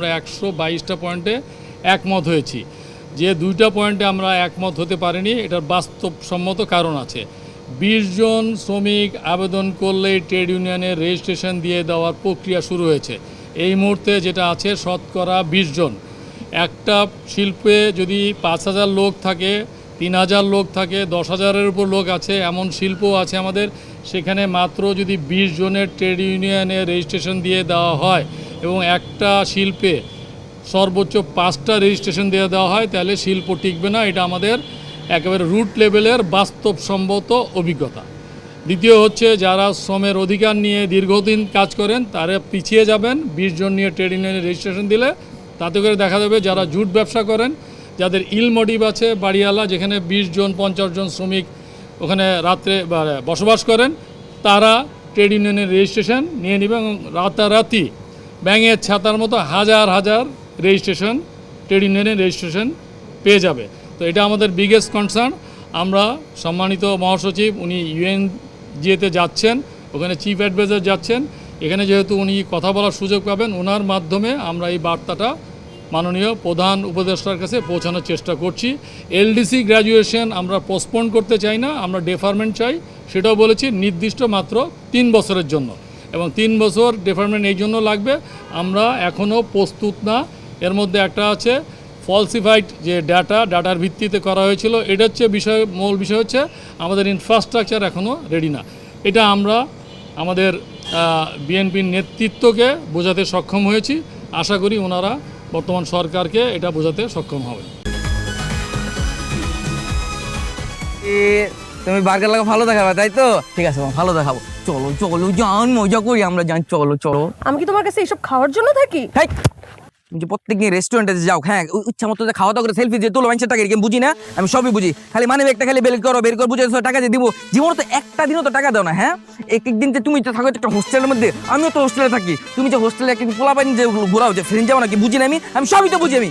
আমরা একশো বাইশটা পয়েন্টে একমত হয়েছি। যে দুইটা পয়েন্টে আমরা একমত হতে পারিনি, এটার বাস্তবসম্মত কারণ আছে। বিশ জন শ্রমিক আবেদন করলেই ট্রেড ইউনিয়নের রেজিস্ট্রেশন দিয়ে দেওয়ার প্রক্রিয়া শুরু হয়েছে। এই মুহূর্তে যেটা আছে, শতকরা বিশ জন। একটা শিল্পে যদি পাঁচ হাজার লোক থাকে, তিন হাজার লোক থাকে, দশ হাজারের উপর লোক আছে, এমন শিল্পও আছে আমাদের। সেখানে মাত্র যদি বিশ জনের ট্রেড ইউনিয়নে রেজিস্ট্রেশন দিয়ে দেওয়া হয় এবং একটা শিল্পে সর্বোচ্চ পাঁচটা রেজিস্ট্রেশন দিয়ে দেওয়া হয়, তাহলে শিল্প টিকবে না। এটা আমাদের একেবারে রুট লেভেলের বাস্তবসম্মত অভিজ্ঞতা। দ্বিতীয় হচ্ছে, যারা শ্রমের অধিকার নিয়ে দীর্ঘদিন কাজ করেন, তারা পিছিয়ে যাবেন। বিশ জন নিয়ে ট্রেড ইউনিয়নে রেজিস্ট্রেশন দিলে তাতে করে দেখা যাবে যারা জুট ব্যবসা করেন, যাদের ইল মোটিভ আছে বাড়িওয়ালা, যেখানে বিশ জন, পঞ্চাশ জন শ্রমিক ওখানে রাত্রে বসবাস করেন, তারা ট্রেড ইউনিয়নের রেজিস্ট্রেশন নিয়ে নেবে এবং রাতারাতি ব্যাঙের ছাতার মতো হাজার হাজার রেজিস্ট্রেশন, ট্রেড ইউনিয়নের রেজিস্ট্রেশন পেয়ে যাবে। তো এটা আমাদের বিগেস্ট কনসার্ন আমরা সম্মানিত মহাসচিব, উনি ইউএন জিএতে যাচ্ছেন, ওখানে চিফ অ্যাডভাইজার যাচ্ছেন। এখানে যেহেতু উনি কথা বলার সুযোগ পাবেন, ওনার মাধ্যমে আমরা এই বার্তাটা মাননীয় প্রধান উপদেষ্টার কাছে পৌঁছানোর চেষ্টা করছি। এলডিসি গ্র্যাজুয়েশন আমরা পোস্টপোন করতে চাই না, আমরা ডেফারমেন্ট চাই। সেটাও বলেছি, নির্দিষ্ট মাত্র তিন বছরের জন্য। এবং তিন বছর ডেফারমেন্ট এই জন্য লাগবে। আমরা এখনও প্রস্তুত না। এর মধ্যে একটা আছে ফলসিফাইড যে ডাটা ডাটার ভিত্তিতে করা হয়েছিল। এটা হচ্ছে বিষয়, মূল বিষয় হচ্ছে আমাদের ইনফ্রাস্ট্রাকচার এখনও রেডি না। এটা আমরা আমাদের বিএনপির নেতৃত্বকে বোঝাতে সক্ষম হয়েছি। আশা করি ওনারা বর্তমান সরকারকে এটা বোঝাতে সক্ষম হবে। তুমি বার্গার লাগা ভালো দেখাবে, তাই তো? ঠিক আছে, ভালো দেখাবো। চলো চলো যান মজা করি আমরা যান চলো চলো। আমি কি তোমার কাছে এইসব খাওয়ার জন্য থাকি? যে প্রত্যেকদিন রেস্টুরেন্টে যাও হ্যাঁ ইচ্ছা মতো যে খাওয়া দাওয়া করে সেলফি দিয়ে তোলো মানুষের টাকা বুঝি না আমি সবই বুঝি। খালি মানে একটা খালি বের করো বের করে বুঝে টাকা দিয়ে দিব। জীবনে তো একটা দিনও তো টাকা দাও না হ্যাঁ? এক এক দিন যে তুমি তো থাকো একটা হোস্টেলের মধ্যে আমিও তো হোস্টেলে থাকি। তুমি যে হোস্টেলে একদিন পোলা পানি যে ঘোরাও যে ফ্রেন্ড যাও নাকি বুঝি না আমি? আমি সবই তো বুঝি আমি।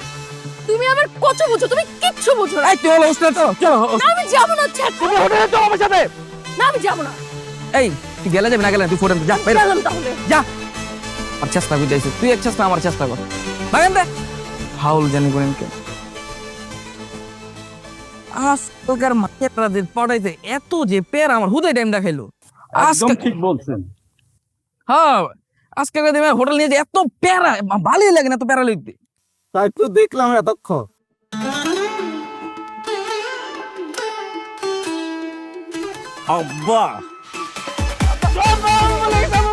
তুমি আমার কত বুঝো তুমি কিচ্ছু বুঝো না। এই তুই হলো হোস্টেলে চলো চলো না, আমি যাব না তুমি হোটেলে চলো আমার সাথে। না আমি যাব না। এই তুই গেলে যাবে না গেলে তুই যা বাইরে যা। আর চেষ্টা করে যাইছিস তুই এক চেষ্টা আমার চেষ্টা কর। বাগান দে। ফাউল জানি করেন কে। আজকালকার পড়াইতে এত যে পের আমার হুদে টাইম দেখাইলো। আজকে ঠিক বলছেন। হ্যাঁ আজকালকার দিনে হোটেল নিয়ে যে এত প্যারা ভালোই লাগে না এত প্যারা লইতে। তাই তো দেখলাম এতক্ষণ। আব্বা Trump,